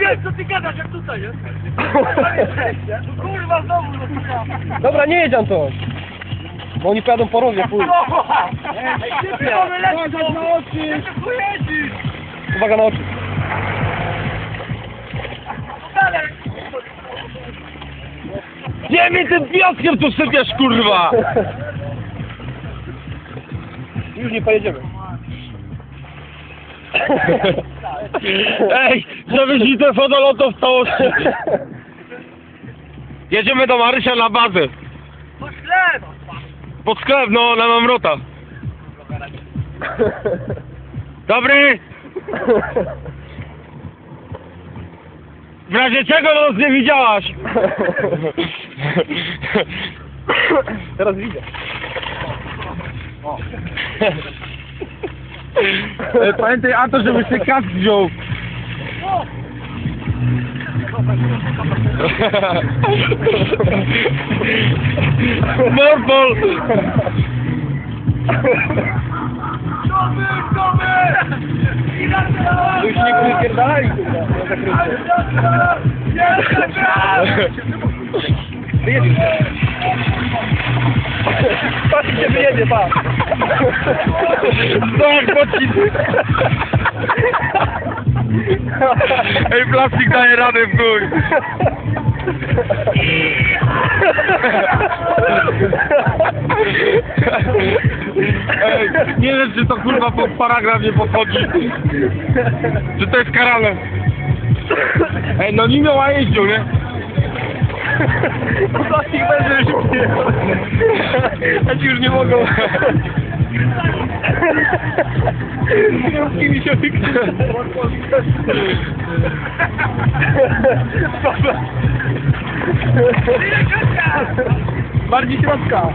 Wiesz, co ty gadasz, jak tutaj jest? No kurwa, znowu no kurwa. Dobra, nie jedź Anton. Bo oni pojadą po rowie, chuj. Ej, ty mamy lecą! na oczy! Ty tu? Uwaga na oczy. Dalej! Nie mi tym piaskiem tu sypiesz, kurwa! Już nie pojedziemy. Ej, zawieźli te fotoloto w całości. Jedziemy do Marysia na bazę. No chleb! Pod sklep, no, na Mamrota. Dobry! W razie czego nas nie widziałaś? Teraz widzę. Pamiętaj, Anto, żebyś ten kask wziął. Morbol! Już nie wypierdalali, kurwa. zakręcie. Jestem brat! Wyjedziesz. Patrz, gdzie wyjedzie, pa. Tak, pocit. Ej, plastik daje radę w chuj. Ej, nie wiem, czy to kurwa pod paragraf nie podchodzi. Czy to jest karane? Ej, no nie miała jeździł, nie? Plastik będzie już nie. A ci już nie mogą. Kierowki mi się wykryły. Bardziej środka.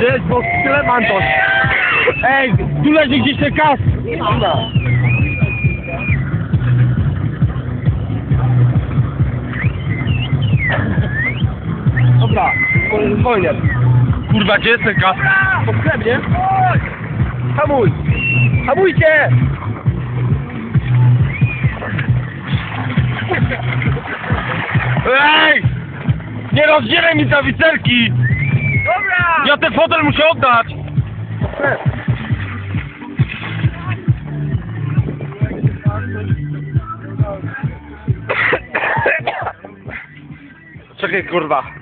Jest, bo sklep Anton. Ej, tu leży gdzieś ten kask. Dobra, zwolnię. Kurwa, gdzie jest ten sklep, nie? Hamuj! Hamujcie! Ej! Nie rozdzielaj mi tawicerki! Dobra! Ja ten fotel muszę oddać! Czekaj, kurwa.